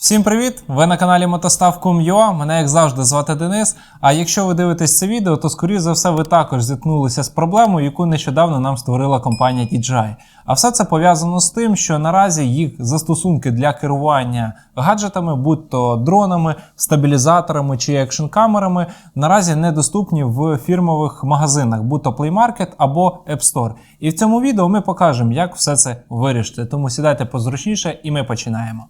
Всім привіт! Ви на каналі Мотостав.com.ua, Мене як завжди звати Денис. А якщо ви дивитесь це відео, то скоріше за все ви також зіткнулися з проблемою, яку нещодавно нам створила компанія DJI. А все це пов'язано з тим, що наразі їх застосунки для керування гаджетами, будь то дронами, стабілізаторами чи екшн-камерами, наразі недоступні в фірмових магазинах, будь то Play Market або App Store. І в цьому відео ми покажемо, як все це вирішити. Тому сідайте позручніше і ми починаємо.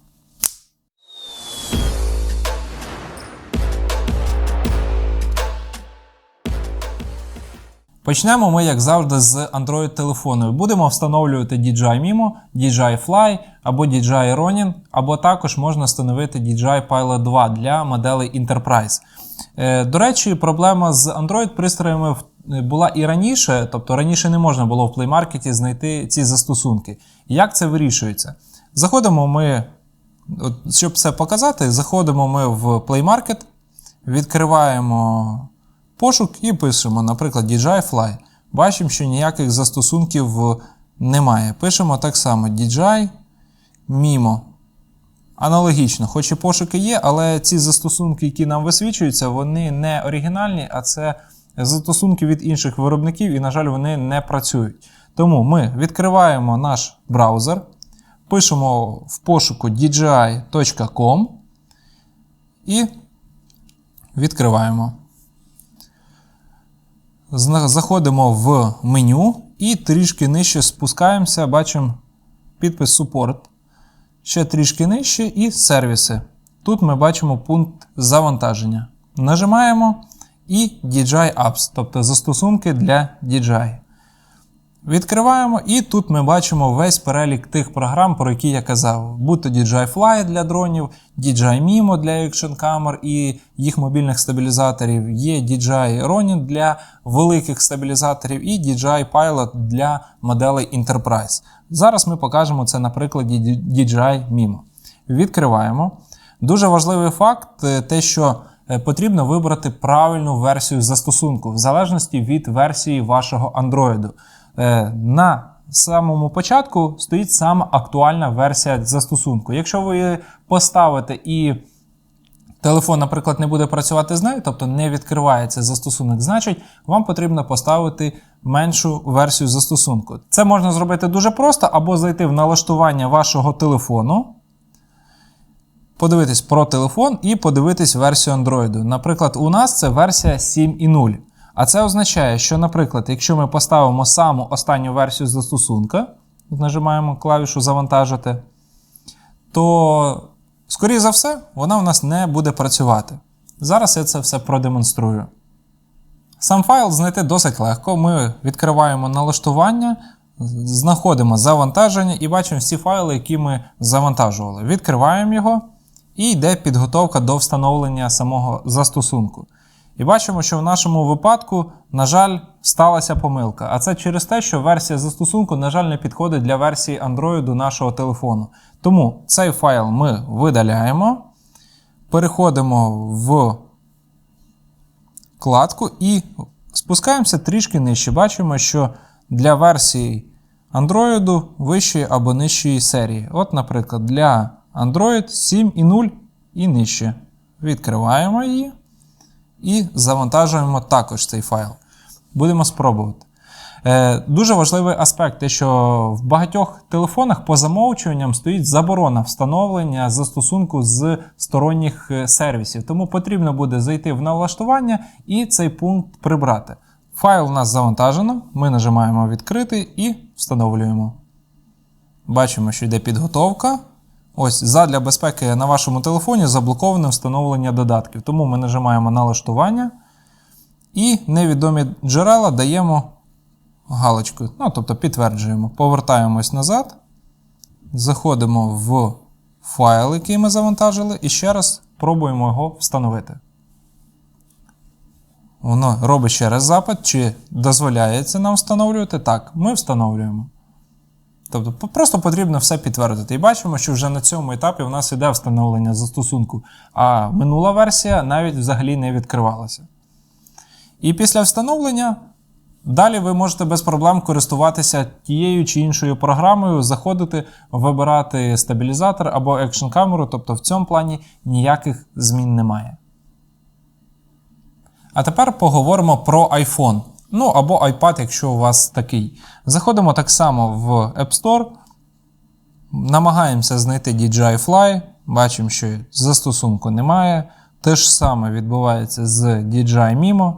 Почнемо ми, як завжди, з Android телефону. Будемо встановлювати DJI Mimo, DJI Fly або DJI Ronin, або також можна встановити DJI Pilot 2 для моделей Enterprise. Е, До речі, проблема з Android пристроями була і раніше, тобто раніше не можна було в Play Market знайти ці застосунки. Як це вирішується? Заходимо ми, щоб це показати, заходимо ми в Play Market, відкриваємо пошук і пишемо, наприклад, DJI Fly. Бачимо, що ніяких застосунків немає. Пишемо так само DJI Mimo. Аналогічно, хоч і пошуки є, але ці застосунки, які нам висвічуються, вони не оригінальні, а це застосунки від інших виробників, і, на жаль, вони не працюють. Тому ми відкриваємо наш браузер, пишемо в пошуку dji.com і відкриваємо. Заходимо в меню і трішки нижче спускаємося, бачимо підпис Support. Ще трішки нижче і сервіси. Тут ми бачимо пункт завантаження. Нажимаємо і DJI Apps, тобто застосунки для DJI. Відкриваємо, і тут ми бачимо весь перелік тих програм, про які я казав. Будь то DJI Fly для дронів, DJI Mimo для екшн камер і їх мобільних стабілізаторів, є DJI Ronin для великих стабілізаторів і DJI Pilot для моделей Enterprise. Зараз ми покажемо це на прикладі DJI Mimo. Відкриваємо. Дуже важливий факт, е, те, що е, потрібно вибрати правильну версію застосунку в залежності від версії вашого Android. Е, На самому початку стоїть сама актуальна версія застосунку. Якщо ви поставите і телефон, наприклад, не буде працювати з нею, тобто не відкривається застосунок, значить вам потрібно поставити меншу версію застосунку. Це можна зробити дуже просто, або зайти в налаштування вашого телефону, подивитись про телефон і подивитись версію Android. Наприклад, у нас це версія 7.0. А це означає, що, наприклад, якщо ми поставимо саму останню версію застосунка, нажимаємо клавішу Завантажити, то, скоріше за все, вона у нас не буде працювати. Зараз я це все продемонструю. Сам файл знайти досить легко. Ми відкриваємо налаштування, знаходимо завантаження і бачимо всі файли, які ми завантажували. Відкриваємо його і йде підготовка до встановлення самого застосунку. І бачимо, що в нашому випадку, на жаль, сталася помилка. А це через те, що версія застосунку, на жаль, не підходить для версії Android нашого телефону. Тому цей файл ми видаляємо, переходимо в вкладку і спускаємося трішки нижче. Бачимо, що для версії Android вищої або нижчої серії. От, наприклад, для Android 7.0 і нижче. Відкриваємо її і завантажуємо також цей файл. Будемо спробувати. Е, дуже важливий аспект, те, що в багатьох телефонах по замовчуванням стоїть заборона встановлення застосунку з сторонніх е, сервісів. Тому потрібно буде зайти в налаштування і цей пункт прибрати. Файл у нас завантажено. Ми нажимаємо відкрити і встановлюємо. Бачимо, що йде підготовка. Ось задля безпеки на вашому телефоні заблоковане встановлення додатків. Тому ми нажимаємо налаштування і невідомі джерела даємо галочку. Ну, тобто підтверджуємо. Повертаємось назад. Заходимо в файл, який ми завантажили, і ще раз пробуємо його встановити. Воно робить ще раз запит, чи дозволяється нам встановлювати. Так, ми встановлюємо. Тобто просто потрібно все підтвердити. І бачимо, що вже на цьому етапі в нас іде встановлення застосунку, а минула версія навіть взагалі не відкривалася. І після встановлення Далі ви можете без проблем користуватися тією чи іншою програмою, заходити, вибирати стабілізатор або екшн камеру, тобто в цьому плані ніяких змін немає. А тепер поговоримо про iPhone. Ну або iPad, якщо у вас такий. Заходимо так само в App Store, намагаємося знайти DJI Fly, бачимо, що застосунку немає. Те ж саме відбувається з DJI Mimo.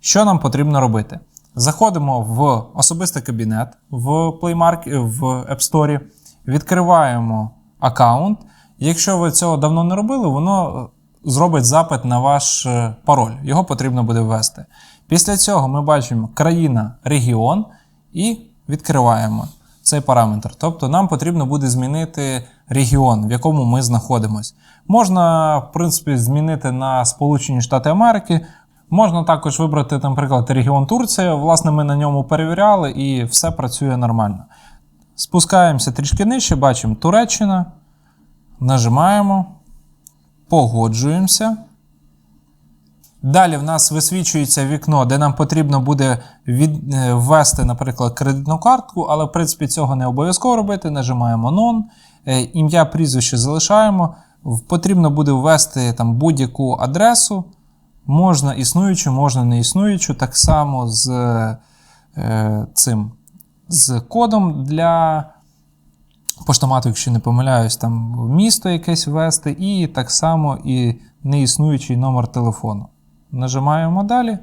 Що нам потрібно робити? Заходимо в особистий кабінет в Play Market, в App Store, відкриваємо аккаунт. Якщо ви цього давно не робили, воно зробить запит на ваш е, пароль. Його потрібно буде ввести. Після цього ми бачимо країна, регіон і відкриваємо цей параметр. Тобто нам потрібно буде змінити регіон, в якому ми знаходимося. Можна, в принципі, змінити на Сполучені Штати Америки. Можна також вибрати, наприклад, регіон Турція. Власне, ми на ньому перевіряли і все працює нормально. Спускаємося трішки нижче, бачимо Туреччина. Нажимаємо, погоджуємося. Далі в нас висвічується вікно, де нам потрібно буде від, е, ввести, наприклад, кредитну картку, але в принципі цього не обов'язково робити. Нажимаємо Non, е, ім'я, прізвище залишаємо. Потрібно буде ввести там будь-яку адресу. Можна існуючу, можна не існуючу, так само з е, цим з кодом для поштомату, якщо не помиляюсь, там місто якесь ввести, і так само і неіснуючий номер телефону. Нажимаємо далі.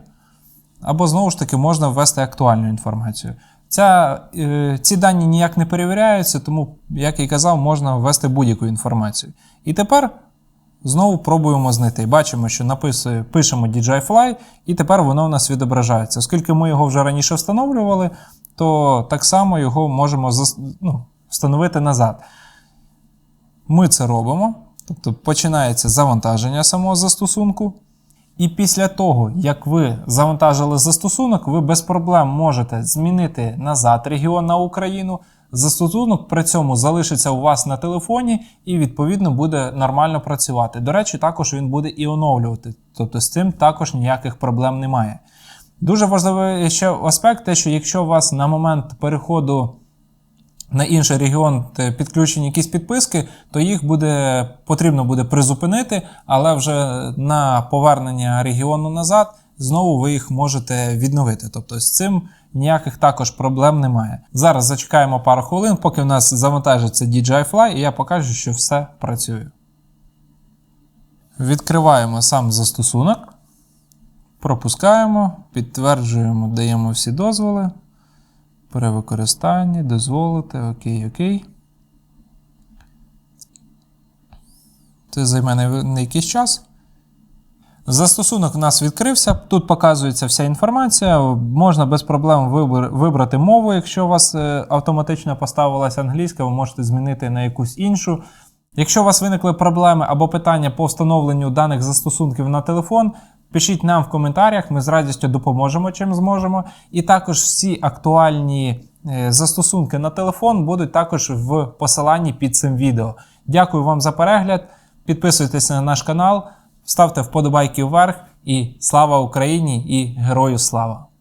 Або знову ж таки можна ввести актуальну інформацію. Ця, е, ці дані ніяк не перевіряються, тому, як і казав, можна ввести будь-яку інформацію. І тепер знову пробуємо знайти. Бачимо, що написує, пишемо DJI Fly, і тепер воно в нас відображається. Оскільки ми його вже раніше встановлювали, то так само його можемо зас- ну, встановити назад. Ми це робимо. Тобто починається завантаження самого застосунку. І після того, як ви завантажили застосунок, ви без проблем можете змінити назад регіон на Україну. Застосунок при цьому залишиться у вас на телефоні і, відповідно, буде нормально працювати. До речі, також він буде і оновлювати. Тобто з цим також ніяких проблем немає. Дуже важливий ще аспект, те, що якщо у вас на момент переходу на інший регіон підключені якісь підписки, то їх буде потрібно буде призупинити, але вже на повернення регіону назад знову ви їх можете відновити. Тобто з цим ніяких також проблем немає. Зараз зачекаємо пару хвилин, поки в нас завантажиться DJI Fly, і я покажу, що все працює. Відкриваємо сам застосунок, пропускаємо, підтверджуємо, даємо всі дозволи. Перевикористання, дозволити, окей, окей. Це займе не якийсь час. Застосунок у нас відкрився. Тут показується вся інформація. Можна без проблем вибрати мову, якщо у вас е, автоматично поставилася англійська, ви можете змінити на якусь іншу. Якщо у вас виникли проблеми або питання по встановленню даних застосунків на телефон, пишіть нам в коментарях, ми з радістю допоможемо, чим зможемо. І також всі актуальні е, застосунки на телефон будуть також в посиланні під цим відео. Дякую вам за перегляд. Підписуйтесь на наш канал, ставте вподобайки вверх і слава Україні і герою слава!